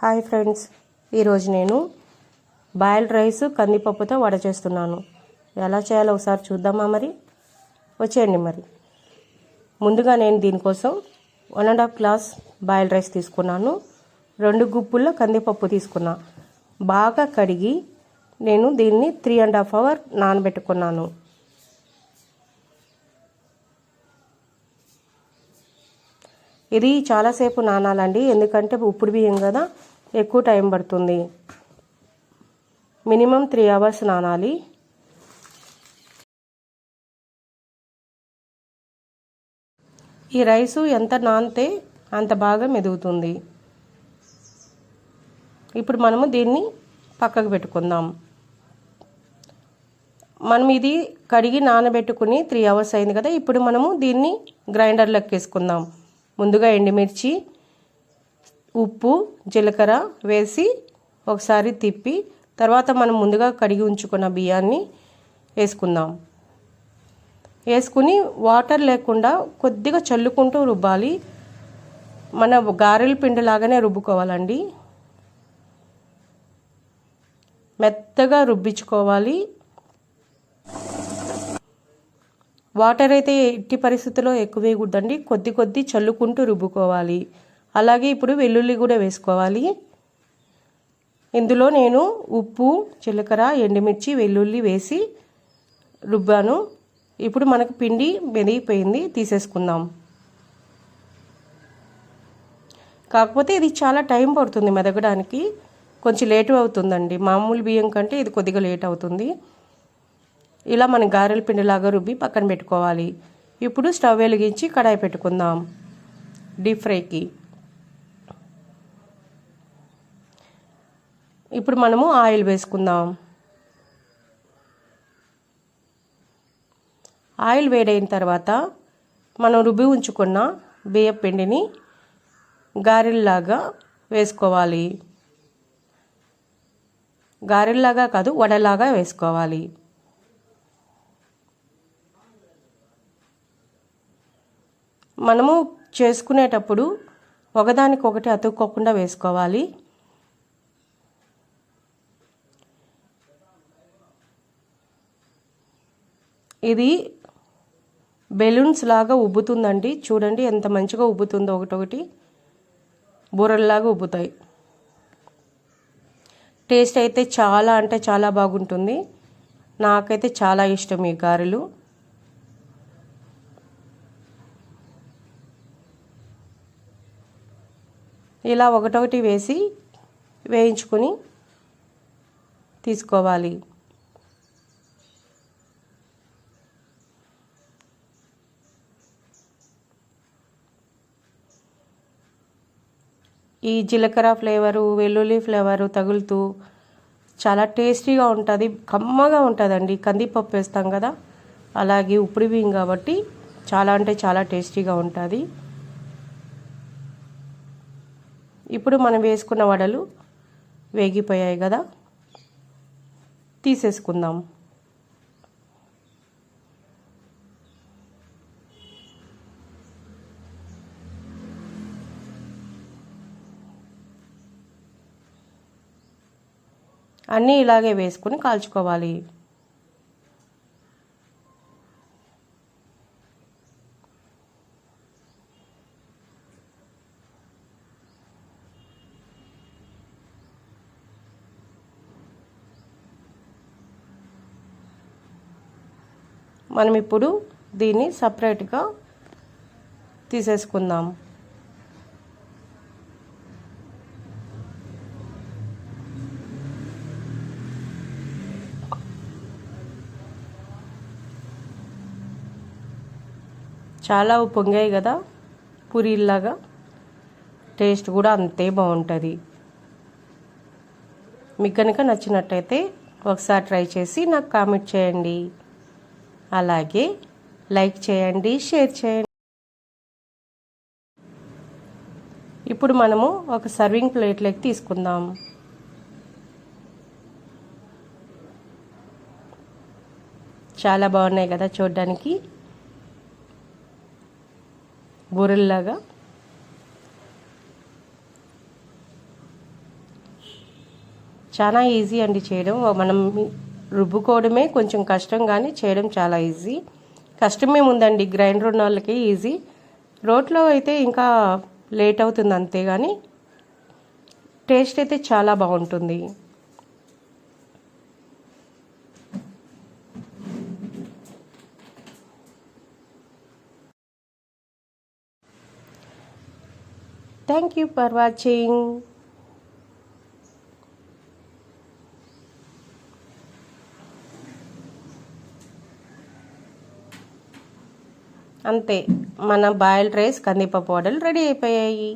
Hi friends. ఈరోజు నేను boiled rice కందిపప్పుతో vada చేస్తున్నాను. ఎలా చేయాలో ఒకసారి చూద్దామా మరి? వచ్చేయండి మరి. ముందుగా నేను దీనికోసం one and half glass boiled rice తీసుకున్నాను. రెండు గుప్పుల్లో కందిపప్పు తీసుకున్నా. బాగా కడిగి నేను దీన్ని త్రీ అండ్ హాఫ్ అవర్ నానబెట్టుకున్నాను. ఇది చాలాసేపు నానాలండి. ఎందుకంటే ఉప్పుడు బియ్యం కదా. ఎక్కువ టైం పడుతుంది. మినిమం త్రీ అవర్స్ నానాలి. ఈ రైసు ఎంత నానితే అంత బాగా మెదుగుతుంది. ఇప్పుడు మనము దీన్ని పక్కకు పెట్టుకుందాం. మనం ఇది కడిగి నానబెట్టుకుని త్రీ అవర్స్ అయింది కదా ఇప్పుడు మనము దీన్ని గ్రైండర్లోకి వేసుకుందాం. ముందుగా ఎండుమిర్చి ఉప్పు జీలకర్ర వేసి ఒకసారి తిప్పి తర్వాత మనం ముందుగా కడిగి ఉంచుకున్న బియ్యాన్ని వేసుకుందాం. వేసుకుని వాటర్ లేకుండా కొద్దిగా చల్లుకుంటూ రుబ్బాలి. మన గారెల పిండి లాగానే రుబ్బుకోవాలండి. మెత్తగా రుబ్బించుకోవాలి. వాటర్ అయితే ఎట్టి పరిస్థితుల్లో ఎక్కువ వేయకూడదండి. కొద్ది కొద్ది చల్లుకుంటూ రుబ్బుకోవాలి. అలాగే ఇప్పుడు వెల్లుల్లి కూడా వేసుకోవాలి. ఇందులో నేను ఉప్పు జీలకర్ర ఎండుమిర్చి వెల్లుల్లి వేసి రుబ్బాను. ఇప్పుడు మనకు పిండి మెదిగిపోయింది తీసేసుకుందాం. కాకపోతే ఇది చాలా టైం పడుతుంది మెదగడానికి. కొంచెం లేటు అవుతుందండి. మామూలు బియ్యం కంటే ఇది కొద్దిగా లేట్ అవుతుంది. ఇలా మనం గారెల పిండిలాగా రుబ్బి పక్కన పెట్టుకోవాలి. ఇప్పుడు స్టవ్ వెలిగించి కడాయి పెట్టుకుందాం. డీప్ ఫ్రైకి. ఇప్పుడు మనము ఆయిల్ వేసుకుందాం. ఆయిల్ వేడైన తర్వాత మనం రుబ్బి ఉంచుకున్న బియ్యం పిండిని గారెల్లాగా వేసుకోవాలి. గారెల్లాగా కాదు వడలాగా వేసుకోవాలి. మనము చేసుకునేటప్పుడు ఒకదానికొకటి అతుక్కోకుండా వేసుకోవాలి. ఇది బెలూన్స్ లాగా ఉబ్బుతుందండి. చూడండి ఎంత మంచిగా ఉబ్బుతుందో ఒకటొకటి. బూరల్లాగా ఉబ్బుతాయి. టేస్ట్ అయితే చాలా అంటే చాలా బాగుంటుంది. నాకైతే చాలా ఇష్టం ఈ గారెలు. ఇలా ఒకటొకటి వేసి వేయించుకొని తీసుకోవాలి. ఈ జీలకర్ర ఫ్లేవరు వెల్లుల్లి ఫ్లేవరు తగులుతూ చాలా టేస్టీగా ఉంటుంది కమ్మగా ఉంటుందండి. కందిపప్పు వేస్తాం కదా అలాగే ఉప్పుడు బియ్యం కాబట్టి చాలా అంటే చాలా టేస్టీగా ఉంటుంది. ఇప్పుడు మనం వేసుకున్న వడలు వేగిపోయాయి కదా తీసేసుకుందాం. అన్నీ ఇలాగే వేసుకుని కాల్చుకోవాలి. మనం ఇప్పుడు దీన్ని సపరేట్గా తీసేసుకుందాం. చాలా పొంగాయి కదా పూరీల్లాగా. టేస్ట్ కూడా అంతే బాగుంటుంది. మీకు కనుక నచ్చినట్టయితే ఒకసారి ట్రై చేసి నాకు కామెంట్ చేయండి. అలాగే లైక్ చేయండి షేర్ చేయండి. ఇప్పుడు మనము ఒక సర్వింగ్ ప్లేట్లోకి తీసుకుందాం. చాలా బాగున్నాయి కదా చూడడానికి. బొరెల్లాగా చాలా ఈజీ అండి చేయడం. మనం రుబ్బుకోవడమే కొంచెం కష్టం కానీ చేయడం చాలా ఈజీ. కష్టమే ఉందండి గ్రైండర్ ఉన్న వాళ్ళకి ఈజీ. రోట్లో అయితే ఇంకా లేట్ అవుతుంది అంతే కానీ టేస్ట్ అయితే చాలా బాగుంటుంది. థ్యాంక్ యూ ఫర్ వాచింగ్ అంతే మన బాయిల్డ్ రైస్ కందిపప్పు వడలు రెడీ అయిపోయాయి.